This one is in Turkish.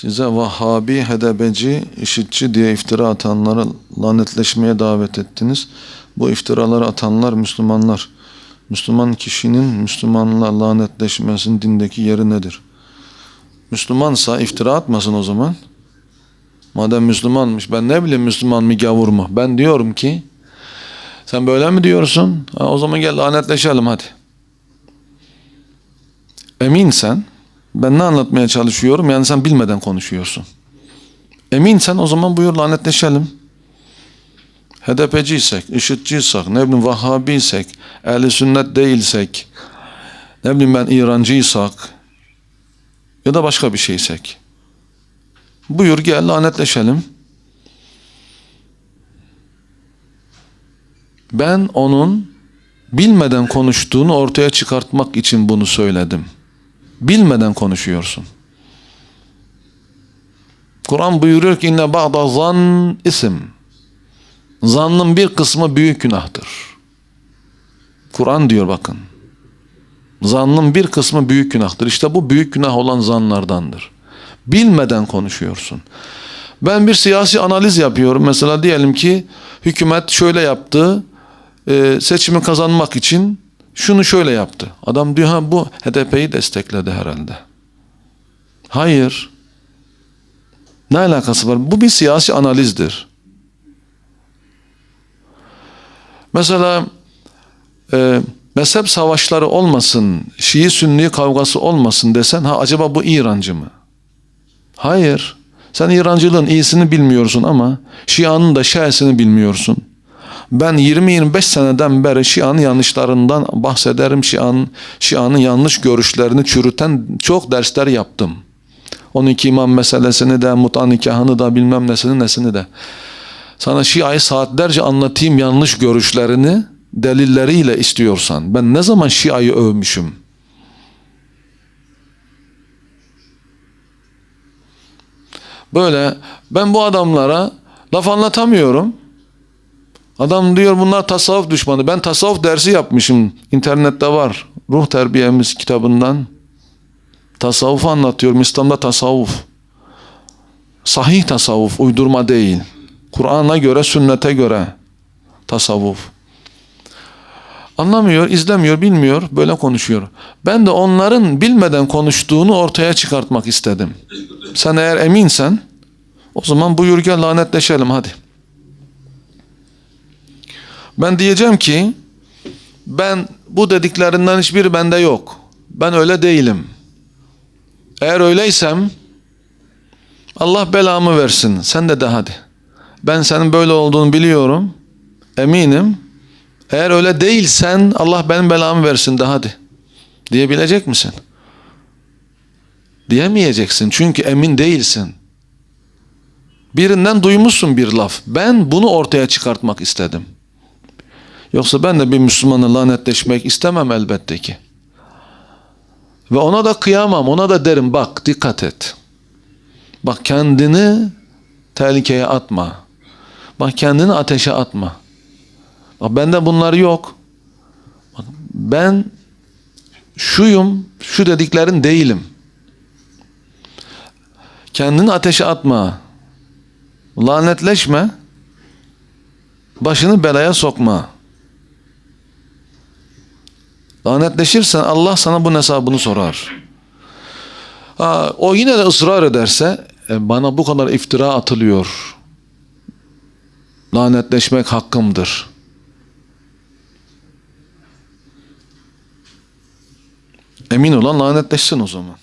Size Vahhabi, Hedebeci, işitçi diye iftira atanları lanetleşmeye davet ettiniz. Bu iftiraları atanlar Müslümanlar. Müslüman kişinin Müslümanla lanetleşmesinin dindeki yeri nedir? Müslümansa iftira atmasın o zaman. Madem Müslümanmış ben ne bileyim Müslüman mı gavur mu? Ben diyorum ki sen böyle mi diyorsun? Ha, o zaman gel lanetleşelim hadi. Eminsen ben ne anlatmaya çalışıyorum? Yani sen bilmeden konuşuyorsun. Eminsen o zaman buyur lanetleşelim. HDP'ciysek, IŞİD'ciysek, ne bileyim Vahhabiysek, ehli sünnet değilsek, ne bileyim ben İrancıysak ya da başka bir şeysek. Buyur gel lanetleşelim. Ben onun bilmeden konuştuğunu ortaya çıkartmak için bunu söyledim. Bilmeden konuşuyorsun. Kur'an buyuruyor ki inne ba'da zan isim. Zannın bir kısmı büyük günahtır. Kur'an diyor bakın. Zannın bir kısmı büyük günahtır. İşte bu büyük günah olan zanlardandır. Bilmeden konuşuyorsun. Ben bir siyasi analiz yapıyorum. Mesela diyelim ki hükümet şöyle yaptı. e, seçimi kazanmak için şunu şöyle yaptı. Adam diyor ha bu HDP'yi destekledi herhalde. Hayır. Ne alakası var? Bu bir siyasi analizdir. Mesela e, mezhep savaşları olmasın, Şii Sünni kavgası olmasın desen ha acaba bu İrancı mı? Hayır. Sen İrancılığın iyisini bilmiyorsun ama Şia'nın da şe'sini bilmiyorsun. Ben 20-25 seneden beri Şia'nın yanlışlarından bahsederim. Şia'nın Şia'nın yanlış görüşlerini çürüten çok dersler yaptım. 12 imam meselesini de, muta nikahını da, bilmem nesini nesini de. Sana Şia'yı saatlerce anlatayım yanlış görüşlerini delilleriyle istiyorsan. Ben ne zaman Şia'yı övmüşüm? Böyle ben bu adamlara laf anlatamıyorum. Adam diyor bunlar tasavvuf düşmanı. Ben tasavvuf dersi yapmışım. İnternette var. Ruh terbiyemiz kitabından. Tasavvufu anlatıyorum. İslam'da tasavvuf. Sahih tasavvuf, uydurma değil. Kur'an'a göre, sünnete göre tasavvuf. Anlamıyor, izlemiyor, bilmiyor, böyle konuşuyor. Ben de onların bilmeden konuştuğunu ortaya çıkartmak istedim. Sen eğer eminsen, o zaman buyur gel lanetleşelim hadi. Ben diyeceğim ki, ben bu dediklerinden hiçbiri bende yok. Ben öyle değilim. Eğer öyleysem, Allah belamı versin. Sen de de hadi. Ben senin böyle olduğunu biliyorum. Eminim. Eğer öyle değilsen Allah benim belamı versin de hadi. Diyebilecek misin? Diyemeyeceksin çünkü emin değilsin. Birinden duymuşsun bir laf. Ben bunu ortaya çıkartmak istedim. Yoksa ben de bir Müslümanı lanetleşmek istemem elbette ki. Ve ona da kıyamam. Ona da derim bak dikkat et. Bak kendini tehlikeye atma. Bak kendini ateşe atma. Bak bende bunlar yok. Bak, ben şuyum, şu dediklerin değilim. Kendini ateşe atma. Lanetleşme. Başını belaya sokma. Lanetleşirsen Allah sana bunun hesabını sorar. Ha, o yine de ısrar ederse e, bana bu kadar iftira atılıyor. Lanetleşmek hakkımdır. Emin olan lanetleşsin o zaman.